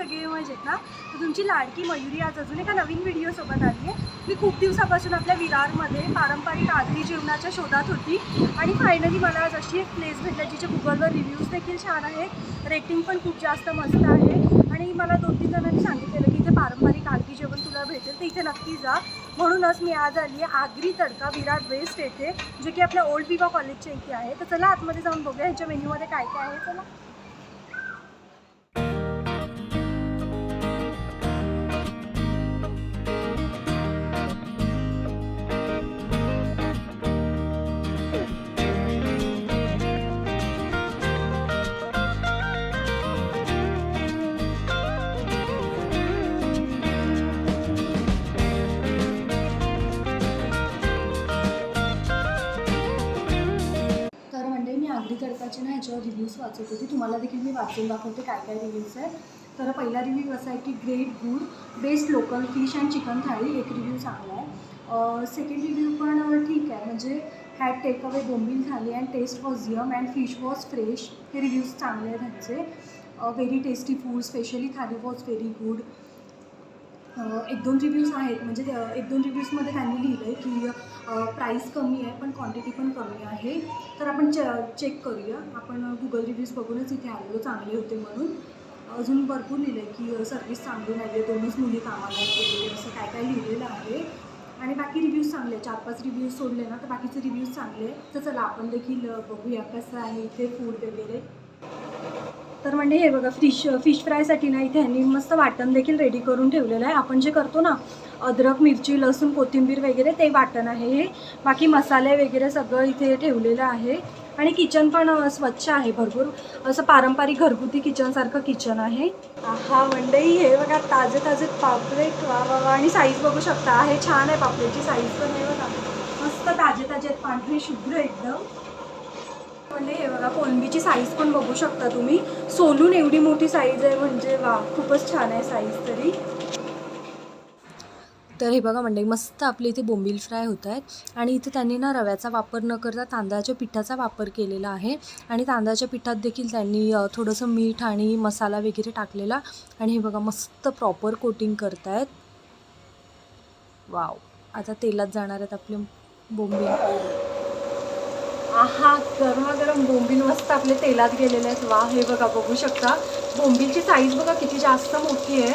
आहेत सगळे मजेत ना तर तुमची लाडकी मयुरी आज अजून एका नवीन व्हिडिओसोबत आली आहे. मी खूप दिवसापासून आपल्या विरारमध्ये पारंपरिक आगरी जेवणाच्या शोधात होती. आणि फायनली मला आज अशी एक प्लेस भेटली जिचे गुगलवर रिव्ह्यूज देखील छान आहेत. रेटिंग पण खूप जास्त मस्त आहे. आणि मला दोन तीन जणांनी सांगितलेलं की इथे पारंपरिक आगरी जेवण तुला भेटेल तर इथे नक्की जा. म्हणूनच मी आज आली आहे आगरी तडका विरार वेस्ट येथे जे की आपल्या ओल्ड विवा कॉलेजच्या इथे आहे. तर चला आतमध्ये जाऊन बघूया ह्याच्या मेन्यूमध्ये काय काय आहे. चला. ह्याच्यावर रिव्ह्यूज वाचत होती. तुम्हाला देखील मी वाचून दाखवते काय काय रिव्ह्यूज आहे तर पहिला रिव्ह्यू असा आहे की great good best local fish and chicken thali एक रिव्ह्यू चांगला आहे. सेकंड रिव्ह्यू पण ठीक आहे. म्हणजे had take away bombil thali and taste was yum and fish was fresh हे रिव्ह्यूज चांगले आहेत ह्यांचे. Very tasty food specially thali was very good एक दोन रिव्ह्यूज आहेत. म्हणजे एक दोन रिव्ह्यूजमध्ये त्यांनी लिहिलं आहे की प्राईस कमी आहे पण क्वांटिटी पण कमी आहे. तर आपण च चेक करूया. आपण गुगल रिव्ह्यूज बघूनच इथे आलेलो चांगले होते म्हणून. अजून भरपूर लिहिलं आहे की सर्विस चांगली नाही आहे दोन्हीच मुली कामाला आहेत असं काय काय लिहिलेलं आहे. आणि बाकी रिव्ह्यूज चांगले आहे चार पाच रिव्ह्यूज सोडले ना तर बाकीचे रिव्ह्यूज चांगले आहे तर चला आपण देखील बघूया कसं आहे इथे फूड वगैरे. तर म्हणजे हे बघा फिश फिश फ्रायसाठी ना इथे ह्यांनी मस्त वाटण देखील रेडी करून ठेवलेलं आहे. आपण जे करतो ना अद्रक मिरची लसूण कोथिंबीर वगैरे ते वाटण आहे हे. बाकी मसाले वगैरे सगळं इथे ठेवलेलं आहे. आणि किचन पण स्वच्छ आहे भरपूर. असं पारंपरिक घरगुती किचनसारखं किचन आहे. हा मंडई हे बघा ताजे ताजे पापलेट. वा वा आणि साईज बघू शकता. आहे छान आहे पापलेटची साईज पण आहे बघा. मस्त ताजे ताजे आहेत पांढरे शुभ्र एकदम. म्हणजे हे बघा कोलंबीची साईज पण बघू शकता तुम्ही. सोलून एवढी मोठी साईज आहे म्हणजे वा खूपच छान आहे साईज तरी. तर हे बघा म्हणजे मस्त आपले इथे बोंबील फ्राय होत आहेत आणि इथे त्यांनी ना रव्याचा वापर न करता तांदळाच्या पिठाचा वापर केलेला आहे. आणि तांदळाच्या पिठात देखील त्यांनी थोडंसं मीठ आणि मसाला वगैरे टाकलेला. आणि हे बघा मस्त प्रॉपर कोटिंग करतायत. वाव आता तेलात जाणार आहेत आपले बोंबील. आहा गरमागरम बोंबील मस्त आपले तेलात गेलेले आहेत. वा हे बघा बघू शकता. बोंबीलची साईज बघा किती जास्त मोठी आहे.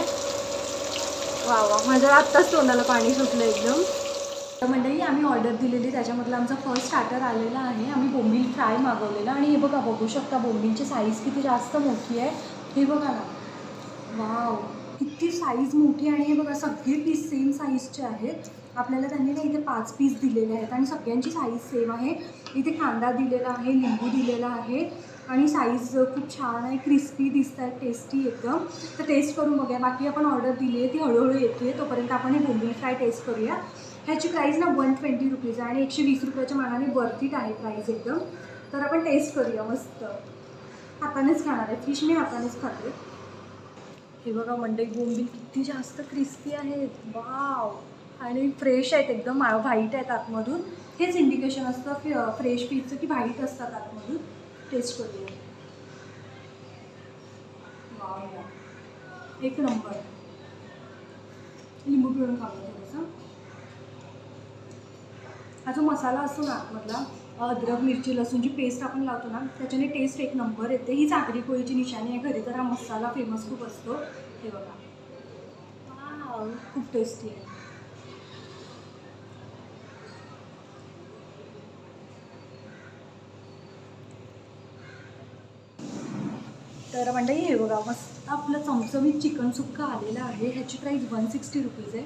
वा वा माझ्या आत्ताच तोंडाला पाणी सुटलं एकदम. तर मंडळी आम्ही ऑर्डर दिलेली त्याच्यामधला आमचा फर्स्ट स्टार्टर आलेला आहे. आम्ही बोंबील फ्राय मागवलेला आणि हे बघा बघू शकता बोंबीलची साईज किती जास्त मोठी आहे. हे बघा ना. वाव. किती साईज मोठी आणि हे बघा सगळे पीस सेम साईजचे आहेत. आपल्याला त्यांनी ना इथे पाच पीस दिलेले आहेत आणि सगळ्यांची साईज सेम आहे. इथे कांदा दिलेला आहे लिंबू दिलेला आहे आणि साईज खूप छान आहे क्रिस्पी दिसत आहे टेस्टी एकदम. तर टेस्ट करून बघूया. बाकी आपण ऑर्डर दिली आहे ती हळूहळू येते. तोपर्यंत आपण हे बोंबील फ्राय टेस्ट करूया. ह्याची प्राईस ना वन ट्वेंटी रुपीज आहे आणि एकशे वीस रुपयाच्या मानाने वर्थिट आहे प्राईस एकदम. तर आपण टेस्ट करूया मस्त. हातानेच खाणार आहे. फिश मी हातानेच खाते. हे बघा मंडई बोंबील किती जास्त क्रिस्पी आहेत. वाव आणि फ्रेश आहेत एकदम व्हाईट आहेत आतमधून. हेच इंडिकेशन असतं फ्रेश पीचं की व्हाईट असतात आतमधून. टेस्ट करूया. वाव एक नंबर लिंबू पिळून खाऊया थोडंसं. हा जो मसाला असतो ना आतमधला अद्रक मिरची लसूणची पेस्ट आपण लावतो ना त्याच्याने टेस्ट एक नंबर येते. ही सागरी कोळीची निशाणी आहे. घरी तर हा मसाला फेमस खूप असतो. हे बघा. खूप टेस्टी आहे. तर म्हणजे हे बघा मस्त आपलं चमचमीत चिकन सुक्का आलेलं आहे. ह्याची प्राईस वन सिक्स्टी रुपीज आहे.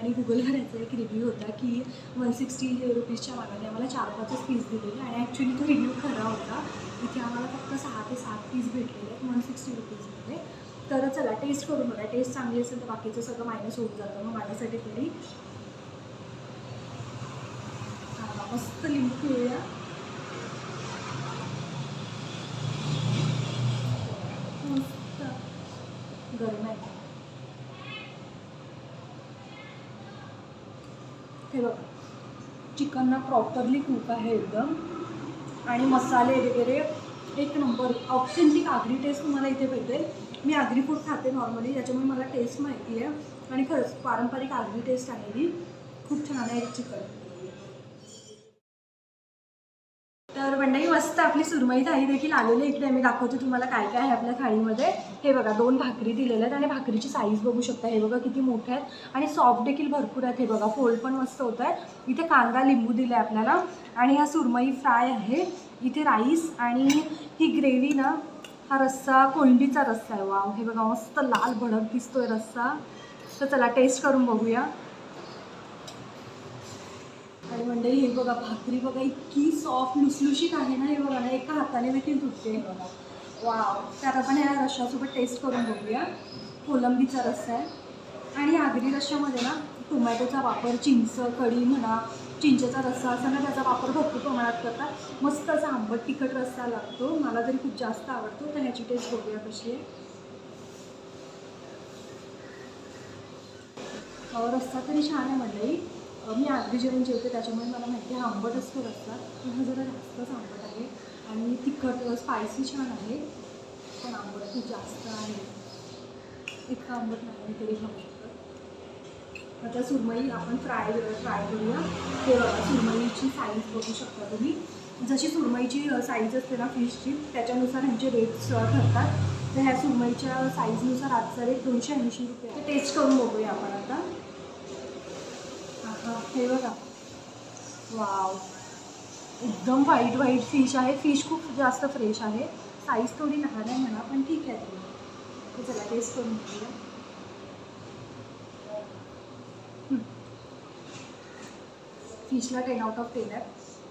आणि गुगलवर याचा एक रिव्ह्यू होता की वन सिक्स्टी रुपीजच्या मागाने आम्हाला चार पाचच पीस दिलेले आणि ॲक्च्युली तो रिव्ह्यू खरा होता. इथे आम्हाला फक्त सहा ते सात पीस भेटलेले आहेत वन सिक्स्टी रुपीजमध्ये तर चला टेस्ट करून बघा. टेस्ट चांगली असेल तर बाकीचं सगळं मायनस होऊन जातं. मग माझ्यासाठी तरी मस्त लिंबू पिळूया मस्त गरम आहे हे बघा. चिकन ना प्रॉपरली कुक आहे एकदम. आणि मसाले वगैरे. एक नंबर ऑथेंटिक आगरी टेस्ट तुम्हाला इथे भेटेल. मी आगरी फूड खाते नॉर्मली त्याच्यामुळे मला टेस्ट माहिती आहे आणि खरंच पारंपरिक आगरी टेस्ट आहे ही. खूप छान आहे चिकन तर मस्त आपली सुरमई थाळी देखील आलेली इकडे. मी दाखवते तुम्हाला काय काय आहे आपल्या थाळीमध्ये. हे बघा दोन भाकरी दिलेल्या आहेत आणि भाकरीची साईज बघू शकता. हे बघा किती मोठे आहेत. आणि सॉफ्ट देखील भरपूर आहेत. हे बघा फोल्ड पण मस्त होत आहे इथे कांदा लिंबू दिले आपल्याला. आणि हा सुरमई फ्राय आहे. इथे राईस आणि ही ग्रेव्ही ना हा रस्सा कोंडीचा रस्सा आहे. वाव हे बघा मस्त लाल भडक दिसतोय रस्सा. तर चला टेस्ट करून बघूया. आणि मंडळी हे बघा भाकरी बघा इतकी सॉफ्ट लुसलुशीत आहे ना हे बघा ना एका हाताने देखील तुटते हे बघा वाव तर आपण या रश्श्यासोबत टेस्ट करून बघूया. कोलंबीचा रस्सा आहे. आणि आगरी रश्श्यामध्ये ना टोमॅटोचा वापर चिंच कढी म्हणा चिंचेचा रस्सा असा ना त्याचा वापर भरपूर प्रमाणात करतात मस्त असा आंबट तिखट रस्सा लागतो. मला तरी खूप जास्त आवडतो तर ह्याची टेस्ट बघूया कशी आहे. हो, रस्सा तरी छान आहे मंडळी. मी आधी जेवण जेवते त्याच्यामुळे मला माहिती आहे आंबट असतो रस्ता पण हा जरा जास्तच आंबट आहे. आणि तिखट स्पायसी छान आहे पण आंबट खूप जास्त आहे. इतका आंबट नाही तरी खाऊ शकतात आता सुरमई आपण फ्राय फ्राय करूया. ते सुरमईची साईज बघू शकता तुम्ही. जशी सुरमईची साईज असते ना फिशची त्याच्यानुसार ह्यांचे रेट्स ठरतात. तर ह्या सुरमईच्या साईजनुसार आजचा रेट दोनशे ऐंशी रुपये टेस्ट करून बघूया आपण आता. हे बघा. वाव एकदम व्हाईट व्हाईट फिश आहे. फिश खूप जास्त फ्रेश आहे. साईज थोडी लहान आहे म्हणा पण ठीक आहे. तुम्ही चला टेस्ट करून घेऊया फिशला टेन आउट ऑफ टेन आहे.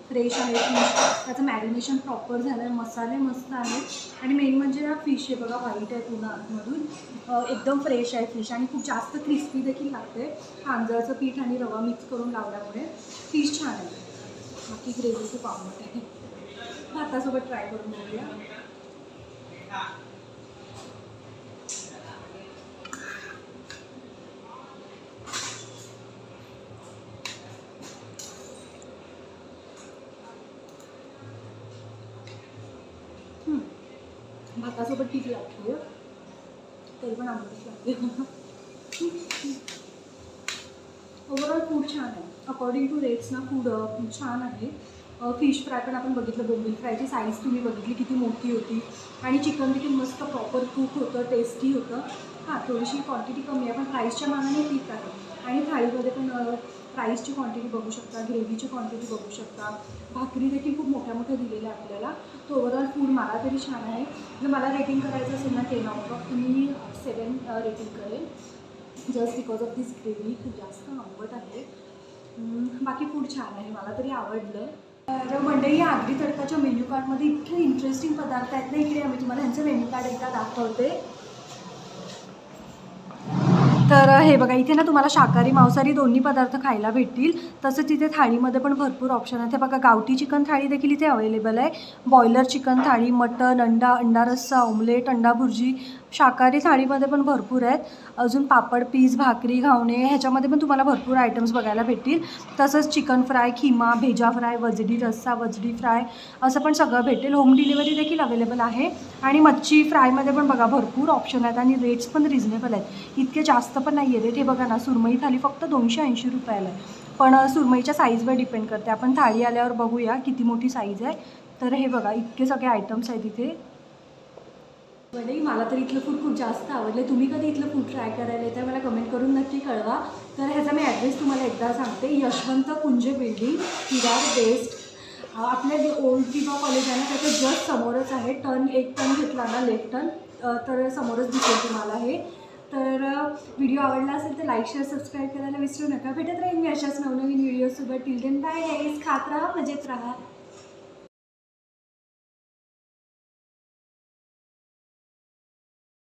फ्रेश आहे फिश त्याचं मॅरिनेशन प्रॉपर झालं आहे मसाले मस्त आहेत. आणि मेन म्हणजे ना फिश आहे बघा व्हाईट आहे पूर्ण आतमधून एकदम फ्रेश आहे फिश आणि खूप जास्त क्रिस्पी देखील लागते. तांदळाचं पीठ आणि रवा मिक्स करून लावल्यामुळे फिश छान आहे बाकी ग्रेव्ही खूप आवडते आहे. भातासोबत ट्राय करून बघूया. भातासोबत ठीक लागते तरी पण आंबटच लागते ओव्हरऑल फूड छान आहे. अकॉर्डिंग टू रेट्स ना फूड छान आहे. फिश फ्राय पण आपण बघितलं बोंबील फ्रायची साईज तुम्ही बघितली किती मोठी होती. आणि चिकन देखील मस्त प्रॉपर कुक होतं टेस्टी होतं. हां थोडीशी क्वांटिटी कमी आहे पण प्राईसच्या मानाने ठीक आहे. आणि थाळीमध्ये पण राईसची क्वांटिटी बघू शकता ग्रेव्हीची क्वांटिटी बघू शकता. भाकरी देखील खूप मोठ्या मोठ्या दिलेल्या आहे आपल्याला. तो ओव्हरऑल फूड मला तरी छान आहे. जर मला रेटिंग करायचं असेल ना टेन आउट ऑफ मी सेवन रेटिंग करेन just because of this gravy खूप जास्त आवडत आहे. बाकी फूड छान आहे. मला तरी आवडलं. तर मंडळी आगरी तडकाच्या मेन्यू कार्डमध्ये इतके इंटरेस्टिंग पदार्थ आहेत ना इकडे. आम्ही तुम्हाला ह्यांचं मेन्यू कार्ड एकदा दाखवते. तर हे बघा इथे ना तुम्हाला शाकाहारी मांसाहारी दोन्ही पदार्थ खायला भेटतील. तसंच इथे थाळीमध्ये पण भरपूर ऑप्शन आहेत. हे बघा गावठी चिकन थाळी देखील इथे अवेलेबल आहे. बॉयलर चिकन थाळी मटन अंडा अंडा रस्सा ऑमलेट अंडा भुर्जी शाकाहारी थाळीमध्ये पण भरपूर आहेत. अजून पापड पीस भाकरी घावणे ह्याच्यामध्ये पण तुम्हाला भरपूर आयटम्स बघायला भेटतील. तसंच चिकन फ्राय खिमा भेजा फ्राय वजडी रस्सा वजडी फ्राय असं पण सगळं भेटेल. होम डिलिव्हरी देखील अवेलेबल आहे. आणि मच्छी फ्रायमध्ये पण बघा भरपूर ऑप्शन आहेत आणि रेट्स पण रिझनेबल आहेत. इतके जास्त पण नाही आहे रेट हे बघा ना सुरमई थाली फक्त दोनशे ऐंशी रुपयाला आहे. पण सुरमईच्या साईजवर डिपेंड करते. आपण थाळी आल्यावर बघूया किती मोठी साईज आहे. तर हे बघा इतके सगळे आयटम्स आहेत इथे. नाही मला तर इथलं फूड खूप जास्त आवडलं तुम्ही कधी इथलं फूड ट्राय करायला येतं मला कमेंट करून नक्की कळवा. तर ह्याचा मी ॲड्रेस तुम्हाला एकदा सांगते. यशवंत कुंजे बिल्डिंग हिरार बेस्ट आपल्या जे ओल्ड किंवा कॉलेज आहे ना त्याच्या जस्ट समोरच आहे. टर्न एक टर्न घेतला ना लेफ्ट टर्न तर समोरच दिसेल तुम्हाला हे. तर व्हिडिओ आवडला असेल तर लाईक शेअर सबस्क्राईब करायला विसरू नका. भेटत राहील मी अशाच नवनवीन व्हिडिओसोबत टिल देन बाय गाईज खात राहा मजेत राहा.